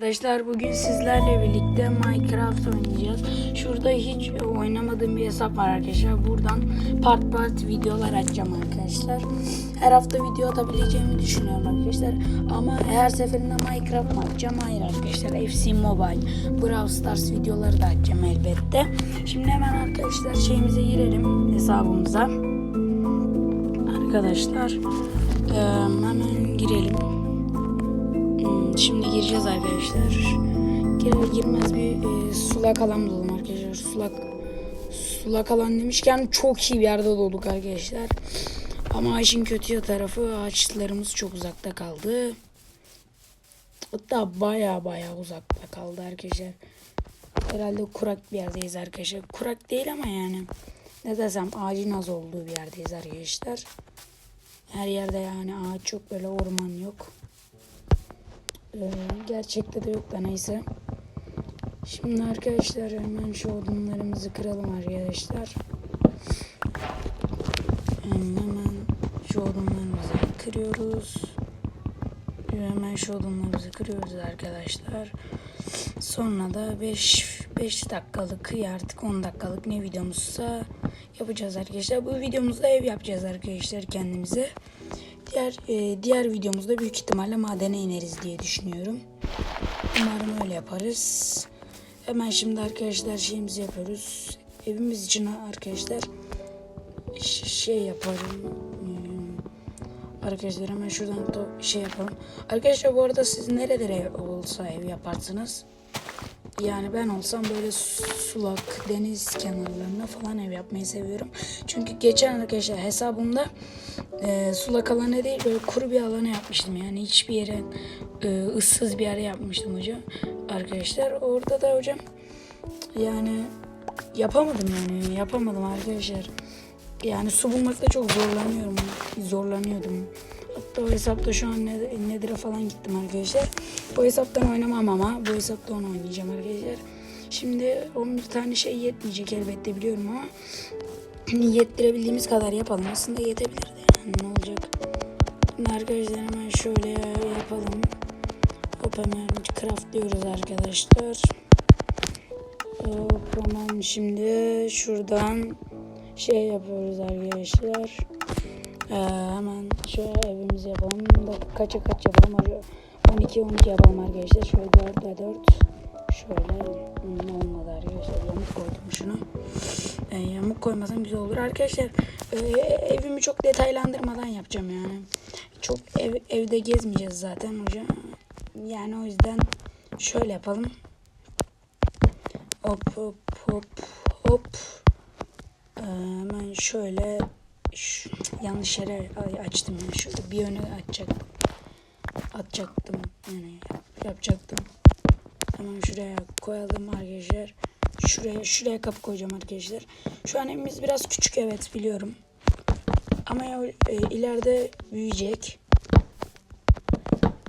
Arkadaşlar bugün sizlerle birlikte Minecraft oynayacağız. Şurada hiç oynamadığım bir hesap var arkadaşlar. Buradan part part videolar açacağım arkadaşlar. Her hafta video atabileceğimi düşünüyorum arkadaşlar. Ama her seferinde Minecraft mı atacağım? Hayır arkadaşlar. FC Mobile, Brawl Stars videoları da açacağım elbette. Şimdi hemen arkadaşlar şeyimize girelim hesabımıza. Arkadaşlar hemen girelim. Hmm, Şimdi gireceğiz arkadaşlar. Girer girmez bir e, sulak alan bulalım arkadaşlar. Sulak sulak alan demişken çok iyi bir yerde dolduk arkadaşlar. Ama işin kötü tarafı ağaçlarımız çok uzakta kaldı. Hatta baya baya uzakta kaldı arkadaşlar. Herhalde kurak bir yerdeyiz arkadaşlar. Kurak değil ama yani ne desem ağacın az olduğu bir yerdeyiz arkadaşlar. Her yerde yani ağaç yok böyle orman yok. Ee, gerçekte de yok da neyse. Şimdi arkadaşlar hemen şu odunlarımızı kıralım arkadaşlar. Hemen şu odunlarımızı kırıyoruz. Hemen şu odunlarımızı kırıyoruz arkadaşlar. Sonra da 5 5 dakikalık ya artık 10 dakikalık ne videomuzsa yapacağız arkadaşlar. Bu videomuzda ev yapacağız arkadaşlar kendimize. Diğer e, diğer videomuzda büyük ihtimalle madene ineriz diye düşünüyorum. Umarım öyle yaparız. Hemen şimdi arkadaşlar şeyimizi yapıyoruz. Evimiz için arkadaşlar şey yapalım. Hmm, Arkadaşlar hemen şuradan da şey yapalım. Arkadaşlar bu arada siz nerelere olsa ev yaparsınız? Yani ben olsam böyle sulak deniz kenarlarına falan ev yapmayı seviyorum. Çünkü geçen arkadaşlar hesabımda e, sulak alanı değil böyle kuru bir alana yapmıştım. Yani hiçbir yere e, ıssız bir yere yapmıştım hocam. Arkadaşlar orada da hocam yani yapamadım yani yapamadım arkadaşlar. Yani su bulmakta çok zorlanıyorum. Zorlanıyordum. Hatta o hesapta şu an ne- Nedir'e falan gittim arkadaşlar. Bu hesaptan oynamam ama bu hesapta onu oynayacağım arkadaşlar. Şimdi 11 tane şey yetmeyecek elbette biliyorum ama yettirebildiğimiz kadar yapalım. Aslında yetebilir de yani ne olacak. Şimdi arkadaşlar hemen şöyle yapalım. Hop hemen craftlıyoruz arkadaşlar. Hop hemen şimdi şuradan şey yapıyoruz arkadaşlar. Ee, hemen şöyle evimizi yapalım. Da kaça kaç yapalım? 12 12 yapalım arkadaşlar. Şöyle 4'e 4. Şöyle hmm, olmadı arkadaşlar. Yamuk koydum şunu. Ee, yamuk koymasam güzel olur. Arkadaşlar e, evimi çok detaylandırmadan yapacağım yani. Çok ev, evde gezmeyeceğiz zaten hocam. Yani o yüzden şöyle yapalım. Hop hop hop hop. Ee, hemen şöyle şu, yanlış yere açtım ya. Şöyle bir yöne açacaktım. Atacaktım yani yapacaktım. Hemen şuraya koyalım arkadaşlar. Şuraya şuraya kapı koyacağım arkadaşlar. Şu an evimiz biraz küçük evet biliyorum. Ama ya, e, ileride büyüyecek.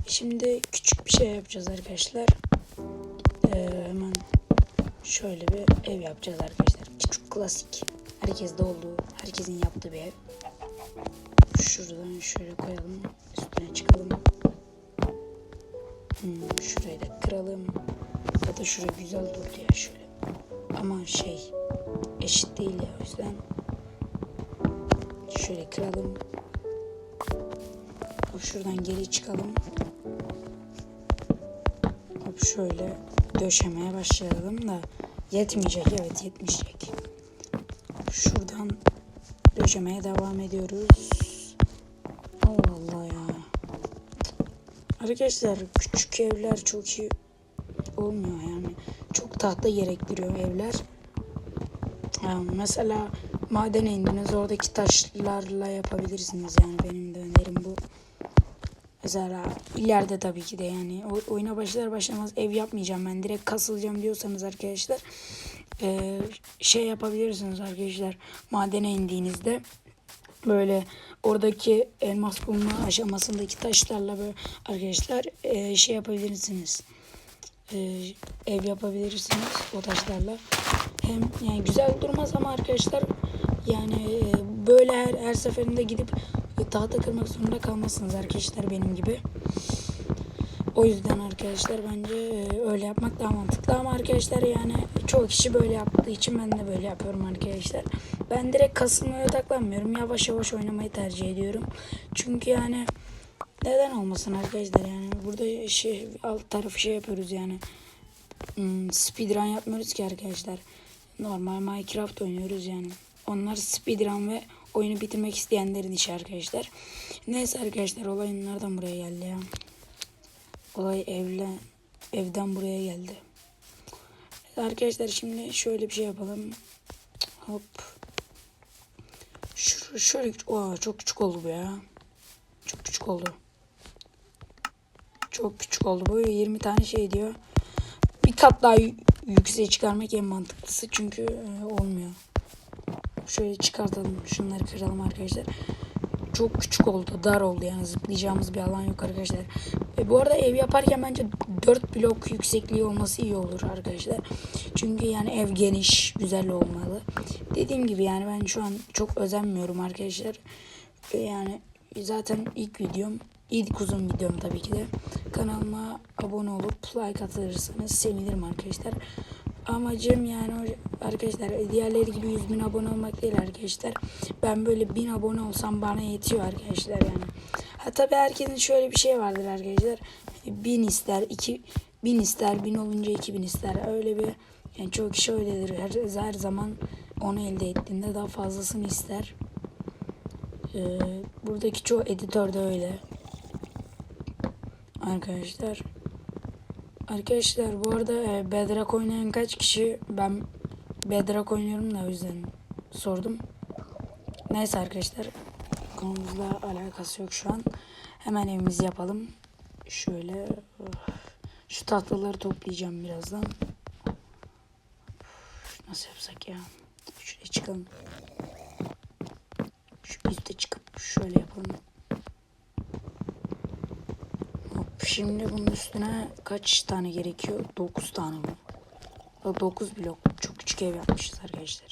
Şimdi küçük bir şey yapacağız arkadaşlar. Ee, hemen şöyle bir ev yapacağız arkadaşlar. Küçük klasik. Herkes de olduğu, herkesin yaptığı bir ev. Şuradan şöyle koyalım. Üstüne çıkalım. Hmm, şurayı da kıralım. Da şuraya güzel durdu ya şöyle. Ama şey eşit değil ya o yüzden. Şöyle kıralım. Hop şuradan geri çıkalım. Hop şöyle döşemeye başlayalım da yetmeyecek evet yetmeyecek. Şuradan döşemeye devam ediyoruz. Allah Allah ya. Arkadaşlar küçük evler çok iyi olmuyor yani. Çok tahta gerektiriyor evler. Ha, mesela madene indiniz oradaki taşlarla yapabilirsiniz yani benim de önerim bu. Mesela ileride tabii ki de yani oyuna başlar başlamaz ev yapmayacağım ben direkt kasılacağım diyorsanız arkadaşlar eee, şey yapabilirsiniz arkadaşlar madene indiğinizde böyle oradaki elmas bulma aşamasındaki taşlarla böyle arkadaşlar eee, şey yapabilirsiniz Eee, ev yapabilirsiniz o taşlarla hem yani güzel durmaz ama arkadaşlar yani eee, böyle her, her seferinde gidip tahta kırmak zorunda kalmazsınız arkadaşlar benim gibi. O yüzden arkadaşlar bence e, öyle yapmak daha mantıklı ama arkadaşlar yani çoğu kişi böyle yaptığı için ben de böyle yapıyorum arkadaşlar. Ben direkt kasılmaya odaklanmıyorum. Yavaş yavaş oynamayı tercih ediyorum. Çünkü yani neden olmasın arkadaşlar yani burada şey alt tarafı şey yapıyoruz yani hmm, speedrun yapmıyoruz ki arkadaşlar. Normal Minecraft oynuyoruz yani. Onlar speedrun ve oyunu bitirmek isteyenlerin işi arkadaşlar. Neyse arkadaşlar olay nereden buraya geldi ya? Olay evle evden buraya geldi. Arkadaşlar şimdi şöyle bir şey yapalım. Hop. Şu, şöyle Oha, çok küçük oldu bu ya. Çok küçük oldu. Çok küçük oldu. Böyle 20 tane şey diyor. Bir kat daha yükseğe çıkarmak en mantıklısı. Çünkü e, olmuyor. Şöyle çıkartalım. Şunları kıralım arkadaşlar. Çok küçük oldu. Dar oldu yani. Zıplayacağımız bir alan yok arkadaşlar. E, bu arada ev yaparken bence 4 blok yüksekliği olması iyi olur arkadaşlar. Çünkü yani ev geniş, güzel olmalı. Dediğim gibi yani ben şu an çok özenmiyorum arkadaşlar. Yani zaten ilk videom, ilk uzun videom tabii ki de. Kanalıma abone olup like atırsanız sevinirim arkadaşlar. Amacım yani arkadaşlar diğerleri gibi 100 bin abone olmak değil arkadaşlar. Ben böyle 1000 abone olsam bana yetiyor arkadaşlar yani. Ha tabii herkesin şöyle bir şey vardır arkadaşlar. 1000 ister, 2 1000 ister, 1000 olunca 2000 ister. Öyle bir yani çok kişi öyledir. Her, her zaman onu elde ettiğinde daha fazlasını ister. Ee, buradaki çoğu editör de öyle. Arkadaşlar. Arkadaşlar bu arada e, Bedrock oynayan kaç kişi? Ben Bedrock oynuyorum da o yüzden sordum. Neyse arkadaşlar. Konumuzla alakası yok şu an. Hemen evimizi yapalım. Şöyle of. şu tahtaları toplayacağım birazdan. Nasıl yapsak ya? Şuraya çıkalım. Şu üste çıkıp şöyle yapalım. Hop, şimdi bunun üstüne kaç tane gerekiyor? 9 tane mi? 9 blok. Çok küçük ev yapmışız arkadaşlar.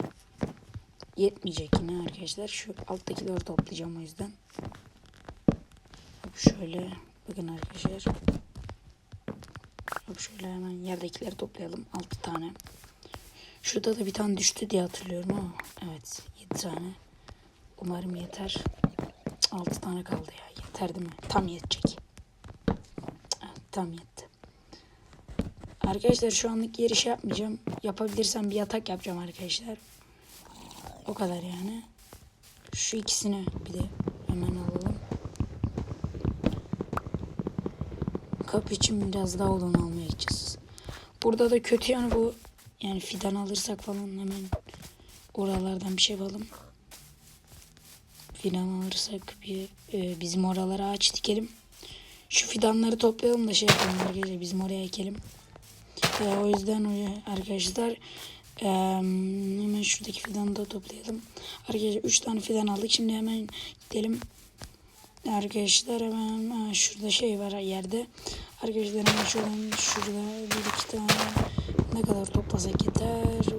Yetmeyecek yine arkadaşlar. Şu alttakileri toplayacağım o yüzden. Hop şöyle. Bakın arkadaşlar. Hop şöyle hemen yerdekileri toplayalım. 6 tane. Şurada da bir tane düştü diye hatırlıyorum ama. Evet 7 tane. Umarım yeter. 6 tane kaldı ya. Yeter değil mi? Tam yetecek. Tam yetti. Arkadaşlar şu anlık şey yapmayacağım. Yapabilirsem bir yatak yapacağım arkadaşlar. O kadar yani. Şu ikisini bir de hemen alalım. Kapı için biraz daha odun almaya gideceğiz. Burada da kötü yanı bu. Yani fidan alırsak falan hemen oralardan bir şey alalım. Fidan alırsak bir e, bizim oralara ağaç dikelim. Şu fidanları toplayalım da şey yapalım arkadaşlar bizim oraya ekelim. E, o yüzden arkadaşlar e, hemen şuradaki fidanı da toplayalım. Arkadaşlar 3 tane fidan aldık. Şimdi hemen gidelim. Arkadaşlar hemen ha, şurada şey var yerde. Arkadaşlar hemen şuradan şurada bir iki tane ne kadar toplasak yeter.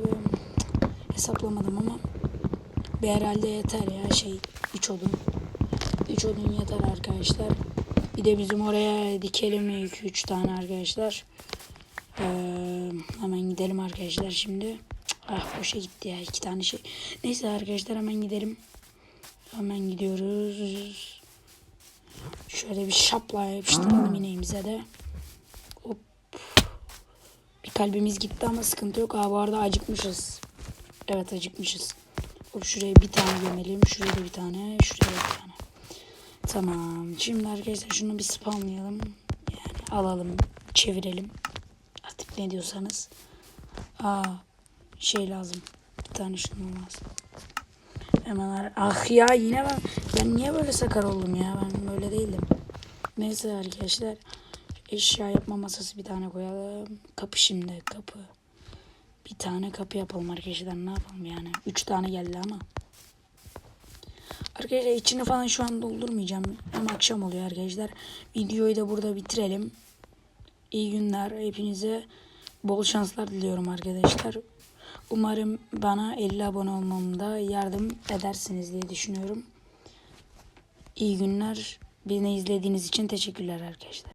Hesaplamadım ama bir herhalde yeter ya şey 3 odun. 3 odun yeter arkadaşlar. Bir de bizim oraya dikelim 2-3 tane arkadaşlar. Ee, hemen gidelim arkadaşlar şimdi. Ah boşa gitti ya iki tane şey. Neyse arkadaşlar hemen gidelim. Hemen gidiyoruz. Şöyle bir şapla yapıştıralım ineğimize de. Hop. Bir kalbimiz gitti ama sıkıntı yok. Aa, bu arada acıkmışız. Evet acıkmışız. Hop şuraya bir tane gömelim. Şuraya bir tane. Şuraya bir tane. Tamam. Şimdi arkadaşlar şunu bir spamlayalım. Yani alalım. Çevirelim. Artık ne diyorsanız. Aa şey lazım. Bir tane şundan lazım. Hemen ah ya yine ben ben niye böyle sakar oldum ya ben böyle değildim. Neyse arkadaşlar eşya yapma masası bir tane koyalım. Kapı şimdi kapı. Bir tane kapı yapalım arkadaşlar ne yapalım yani. Üç tane geldi ama. Arkadaşlar içini falan şu an doldurmayacağım. Hem akşam oluyor arkadaşlar. Videoyu da burada bitirelim. İyi günler hepinize. Bol şanslar diliyorum arkadaşlar. Umarım bana 50 abone olmamda yardım edersiniz diye düşünüyorum. İyi günler. Beni izlediğiniz için teşekkürler arkadaşlar.